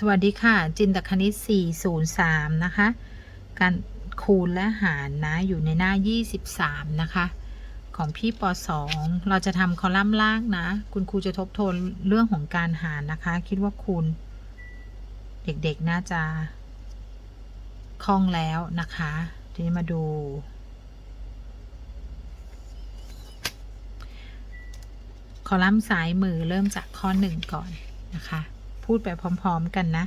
สวัสดีค่ะ จินตคณิต 403 นะคะ การคูณและหารนะ อยู่ในหน้า 23 นะคะ ของพี่ป .2 เราจะทำคอลัมน์ล่างนะ คุณครูจะทบทวนเรื่องของการหารนะคะ คิดว่าคูณเด็กๆ น่าจะคล่องแล้วนะคะ ทีนี้มาดู คอลัมน์ซ้ายมือเริ่มจากข้อ 1 ก่อนนะคะ พูดไปพร้อม ๆ กันนะ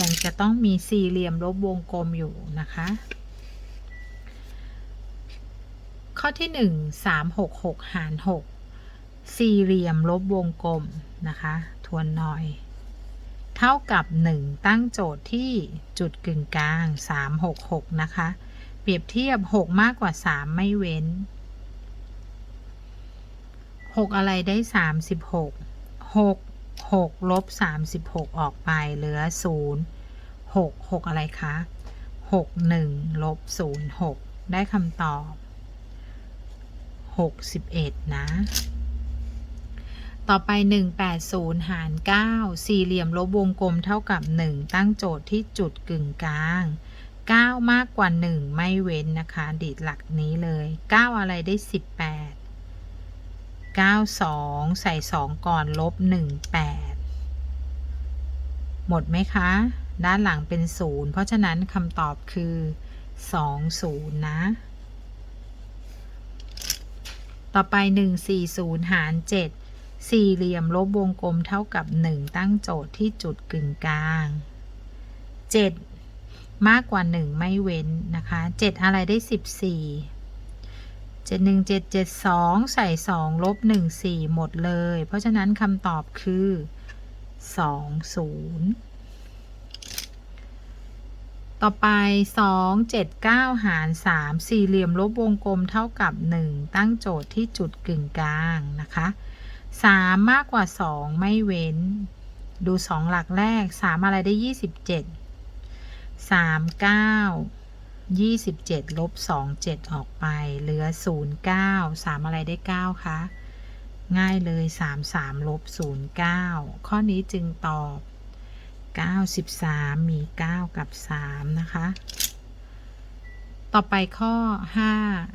ยังจะต้องมีสี่เหลี่ยมลบวงกลมอยู่นะคะ ข้อที่1 3 6 6หาร6สี่เหลี่ยมลบวงกลมนะคะ ทวนหน่อย เท่ากับ 1 ตั้งโจทย์ที่จุดกึ่งกลาง 3 6 6 นะคะ เปรียบเทียบ 6 มากกว่า 3 ไม่เว้น 6 อะไรได้ 36 6 6ลบ36 ออกไปเหลือ 0 6 6 อะไรคะ 6 1ลบ0 6 ได้คำตอบ 61 นะ ต่อไป 180 หาร 9 สี่เหลี่ยมลบวงกลมเท่ากับ 1 ตั้งโจทย์ที่จุดกึ่งกลาง 9 มากกว่า 1 ไม่เว้นนะคะ ดีดหลักนี้เลย 9 อะไรได้ 18 92 ใส่ 2 ก่อนลบ 18 หมดไหมคะ ด้านหลังเป็น 0 เพราะฉะนั้นคำตอบคือ 20 นะ ต่อไป 140 หาร 7 สี่เหลี่ยมลบวงกลมเท่ากับ 1 ตั้งโจทย์ที่จุดกึ่งกลาง 7 มากกว่า 1 ไม่เว้นนะคะ 7 อะไรได้ 14 7 1 7 7 2 ใส่ 2 ลบ 1 4 หมดเลย เพราะฉะนั้นคำตอบคือ 2 0 ต่อไป 2 7 9 หาร 3 สี่เหลี่ยมลบวงกลมเท่ากับ 1 ตั้งโจทย์ที่จุดกึ่งกลางนะคะ 3 มากกว่า 2 ไม่เว้น ดู 2 หลักแรก 3 อะไรได้ 27 3 9 27ลบ2 7 ออกไป เหลือ 0 9 3 อะไรได้ 9 คะ ง่ายเลย 3 3ลบ0 9 ข้อนี้จึงตอบ 93 มี 9 กับ 3 นะคะ ต่อไปข้อ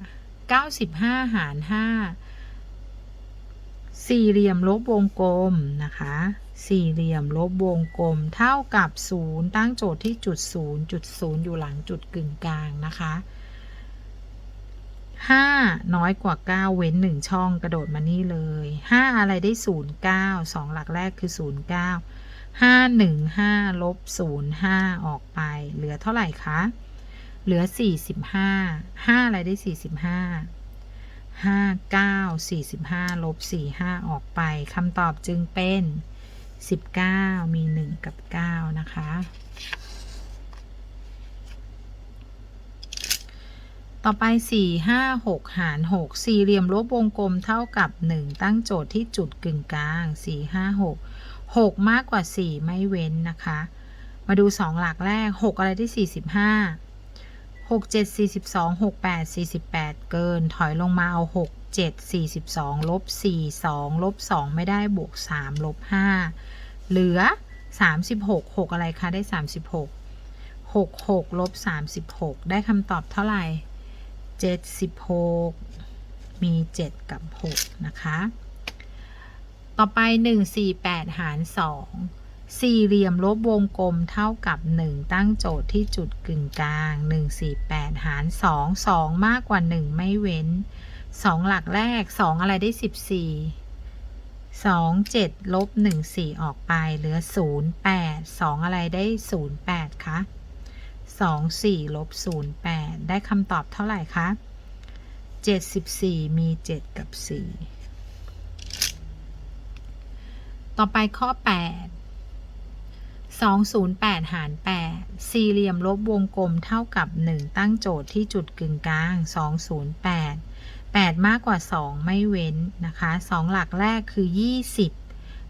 5 95 หาร 5 สี่เหลี่ยมลบวงกลมนะคะ สี่เหลี่ยมลบวงกลมเท่ากับ 0 ตั้งโจทย์ที่จุด 0 จุด 0 อยู่หลังจุดกึ่งกลางนะคะ 5 น้อยกว่า 9 เว้น 1 ช่องกระโดดมานี่เลย 5 อะไรได้ 0 9 2 หลักแรกคือ 0 9 5 1 5 ลบ 0 5 ออกไป เหลือเท่าไหร่คะ เหลือ 45 5 อะไรได้ 45 5 9 45 ลบ 45 ออกไปคำตอบจึงเป็น 19 มี 1 กับ 9 นะคะ ต่อไป 4 5 6 หาร 6 สี่เหลี่ยมลบวงกลมเท่ากับ 1 ตั้งโจทย์ที่จุดกึ่งกลาง 4 5 6 6 มากกว่า 4 ไม่เว้นนะคะ มาดู 2 หลักแรก 6 อะไรได้45 6 7 42 6 8 48 เกิน ถอยลงมาเอา 6 7 42ลบ4 2ลบ2ไม่ได้บวก3ลบ5เหลือ 36 6 อะไรคะ ได้ 36 6 6ลบ36 ได้คำตอบเท่าไหร่ 76 มี 7 กับ 6 นะคะ ต่อไป 148 หาร 2สี่เหลี่ยมลบวงกลมเท่ากับ 1 ตั้งโจทย์ที่จุดกึ่งกลาง 148 หาร 2 2 มากกว่า 1 ไม่เว้น สองหลักแรกสองอะไรได้สิบสี่สองเจ็ดลบหนึ่งสี่ออกไปเหลือศูนย์แปดสองอะไรได้ศูนย์แปดคะสองสี่ลบศูนย์แปดได้คำตอบเท่าไหร่คะเจ็ดสิบสี่มีเจ็ดกับสี่ต่อไปข้อแปดสองศูนย์แปดหารแปดสี่เหลี่ยมลบวงกลมเท่ากับหนึ่งตั้งโจทย์ที่จุดกึ่งกลางสองศูนย์แปด 8 มากกว่า 2 ไม่เว้นนะคะ 2 หลักแรกคือ 20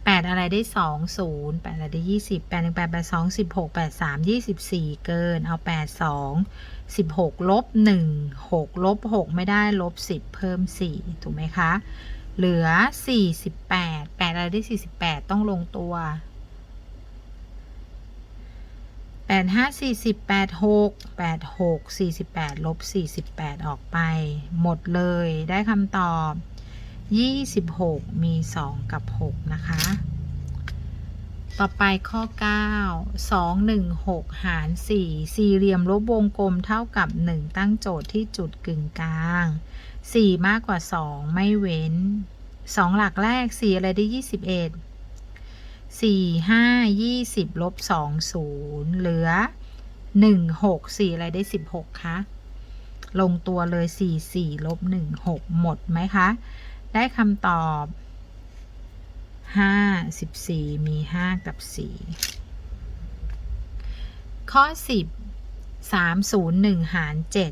8 อะไรได้ 2 0 8 อะไรได้ 20 8 1 8 8 2 16 8 3 24 เกิน เอา 8 2 16 ลบ 1 6 ลบ 6 ไม่ได้ ลบ 10 เพิ่ม 4 ถูกไหมคะ เหลือ 48 8 อะไรได้ 48 ต้องลงตัว แปดห้าสี่สิบแปดหกแปดหกสี่สิบแปดลบสี่สิบแปดออกไป หมดเลยได้คำตอบยี่สิบหกมีสองกับหกนะคะ ต่อไปข้อ 9 2 1 6 หาร 4 สี่เหลี่ยมลบวงกลมเท่ากับ 1 ตั้งโจทย์ที่จุดกึ่งกลาง 4 มากกว่า 2 ไม่เว้น 2 หลักแรก 4 อะไรได้ 21 สี่ห้ายี่สิบลบ2 0เหลือ1 6 4อะไรได้16คะลงตัวเลย4 4ลบ1 6หมดไหมคะ ได้คำตอบห้าสิบสี่มีห้ากับสี่ข้อสิบสามศูนย์หนึ่งหารเจ็ด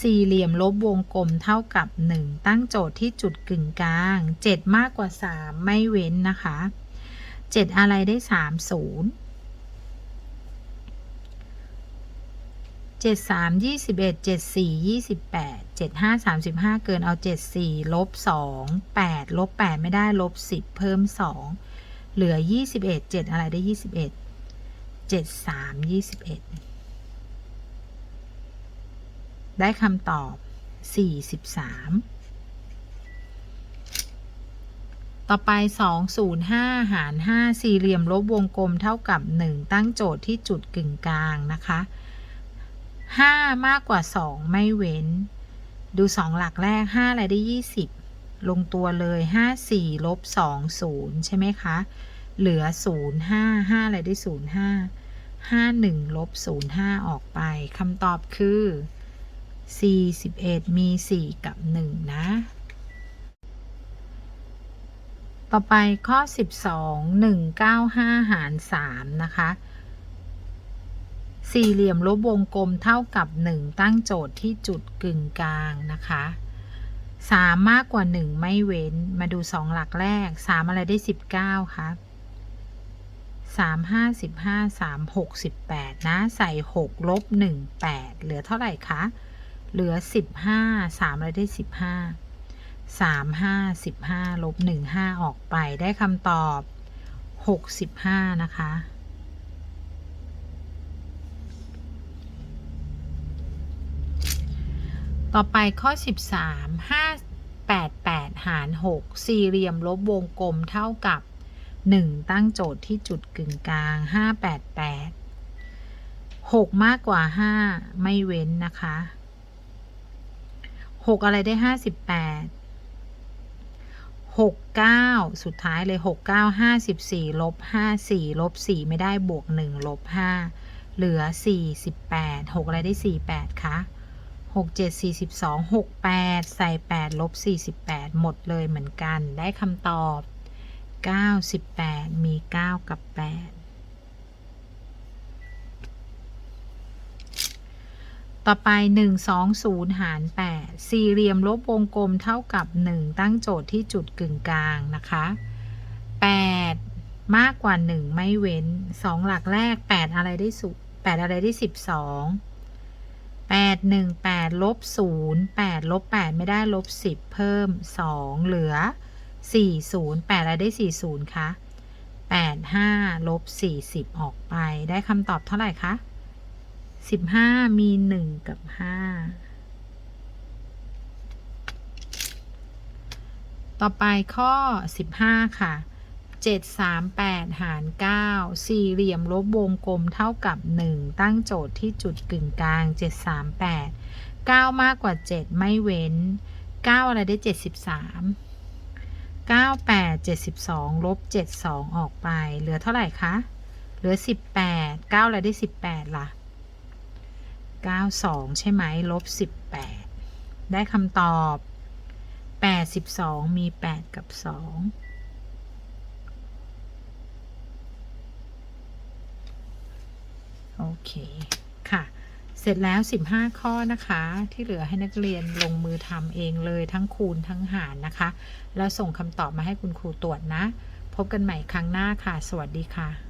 สี่เหลี่ยมลบวงกลมเท่ากับหนึ่งตั้งโจทย์ที่จุดกึ่งกลางเจ็ดมากกว่าสามไม่เว้นนะคะ เจ็ดอะไรได้สามศูนย์เจ็ดสามยี่สิบเอ็ดเจ็ดสี่ยี่สิบแปดเจ็ดห้าสามสิบห้าเกินเอาเจ็ดสี่ลบสองแปดลบแปดไม่ได้ลบสิบเพิ่มสองเหลือยี่สิบเอ็ดเจ็ดอะไรได้ยี่สิบเอ็ดเจ็ดสามยี่สิบเอ็ดได้คำตอบสี่สิบสาม ต่อไป 205 หาร 5 สี่เหลี่ยมลบวงกลมเท่ากับ 1 ตั้งโจทย์ที่จุดกึ่งกลางนะคะห้ามากกว่าสองไม่เว้น ดูสองหลักแรกห้าอะไรได้ยี่สิบลงตัวเลยห้าสี่ลบสองศูนย์ใช่ไหมคะ เหลือศูนย์ห้าห้าอะไรได้ศูนย์ห้าห้าหนึ่งลบศูนย์ห้าออกไป คำตอบคือสี่สิบเอ็ดมีสี่กับหนึ่งนะ ต่อไปข้อสิบสองหนึ่งเก้าห้าหารสามนะคะ สี่เหลี่ยมลบวงกลมเท่ากับ 1 ตั้งโจทย์ที่จุดกึ่งกลางนะคะ 3 มากกว่า 1 ไม่เว้นมาดู 2 หลักแรก 3 อะไรได้ 19คะ3 5 15 3 68 นะ ใส่ 6 ลบ 1 8 เหลือเท่าไหร่คะ เหลือ 15 3 อะไรได้ 15 3 5 15ลบ1 5ออกไปได้คำตอบ65นะคะต่อไปข้อ 13 5 8 8 หาร 6 สี่เหลี่ยมลบวงกลมเท่ากับ 1 ตั้งโจทย์ที่จุดกึ่งกลาง 5 8 8 6 มากกว่า 5 ไม่เว้นนะคะ 6 อะไรได้ 58 69 สุดท้ายเลย 69 54ลบ54ลบ4ไม่ได้บวก 1 ลบ 5 เหลือ 48 6 อะไรได้ 48 คะ 67 42 68 ใส่ 8 ลบ 48 หมดเลยเหมือนกัน ได้คำตอบ 98 มี 9 กับ 8 ต่อไป 1 2 0 หาร 8 สี่เหลี่ยมลบวงกลมเท่ากับ 1 ตั้งโจทย์ที่จุดกึ่งกลางนะคะ 8 มากกว่า 1 ไม่เว้น 2 หลักแรก 8 อะไรได้สุ8อะไรได้ 12แปดหนึ่งแปดลบศูนย์แปดลบแปดไม่ได้ลบสิบเพิ่มสองเหลือสี่ศูนย์แปดอะไรได้สี่ศูนย์คะแปดห้าลบสี่สิบออกไปได้คำตอบเท่าไหร่คะ สิบห้ามีหนึ่งกับห้าต่อไปข้อสิบห้าค่ะ 738 หาร 9 สี่เหลี่ยมลบวงกลมเท่ากับ 1 ตั้งโจทย์ที่จุดกึ่งกลาง 738 9 มากกว่า 7 ไม่เว้น 9 อะไรได้ 73 98 72 ลบ 72 ออกไป เหลือเท่าไหร่คะ เหลือ 18 9 อะไรได้ 18 ล่ะ 92 ใช่ไหมลบ 18 ได้คำตอบ 82 มี 8 กับ 2 โอเค ค่ะ เสร็จแล้ว 15 ข้อนะคะ ที่เหลือให้นักเรียนลงมือทำเองเลยทั้งคูณทั้งหารนะคะ แล้วส่งคำตอบมาให้คุณครูตรวจนะ พบกันใหม่ครั้งหน้าค่ะ สวัสดีค่ะ